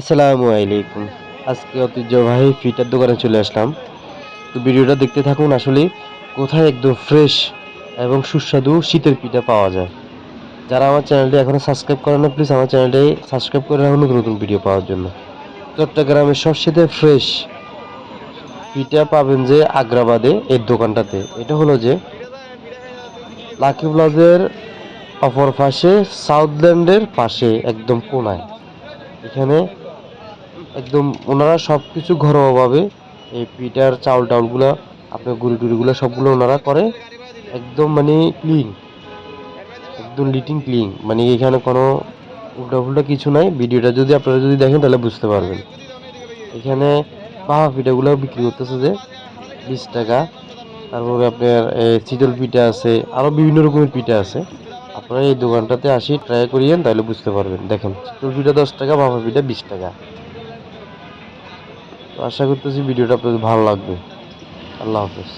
আসসালামু আলাইকুম। আজকে ঐতিহ্যবাহী ফিটার দোকানে চলে আসলাম। তো ভিডিওটা দেখতে থাকুন আসলে কোথায় একদম ফ্রেশ এবং সুস্বাদু শীতের পিঠা পাওয়া যায়। যারা আমার চ্যানেলটি এখনও সাবস্ক্রাইব করেন না প্লিজ আমার চ্যানেলটি সাবস্ক্রাইব করে রাখুন নতুন নতুন ভিডিও পাওয়ার জন্য। চট্টগ্রামের সবচেয়ে ফ্রেশ পিঠা পাবেন যে আগ্রাবাদে এর দোকানটাতে। এটা হলো যে লাকি ব্লাউজের অপর পাশে সাউথল্যান্ডের পাশে একদম কোনায়। এখানে একদম ওনারা সব কিছু ঘরোয়াভাবে এই পিঠার চাউল টাউলগুলো আপনার গুড়ি টুড়িগুলো সবগুলো ওনারা করে একদম মানে ক্লিন একদম লিটিং ক্লিন মানে এখানে কোনো উল্টা ফুল্টা কিছু নাই। ভিডিওটা যদি আপনারা যদি দেখেন তাহলে বুঝতে পারবেন। এখানে পাহা পিঠাগুলো বিক্রি করতেছে যে বিশ টাকা। তারপরে আপনার চিতল পিঠা আছে আরও বিভিন্ন রকমের পিঠা আছে। আপনারা এই দোকানটাতে আসি ট্রাই করিয়েন, তাহলে বুঝতে পারবেন। দেখেন, চিতল পিঠা দশ টাকা ভাপা পিঠা বিশ টাকা। আশা করতেছি ভিডিওটা আপনাদের ভালো লাগবে। আল্লাহ হাফেজ।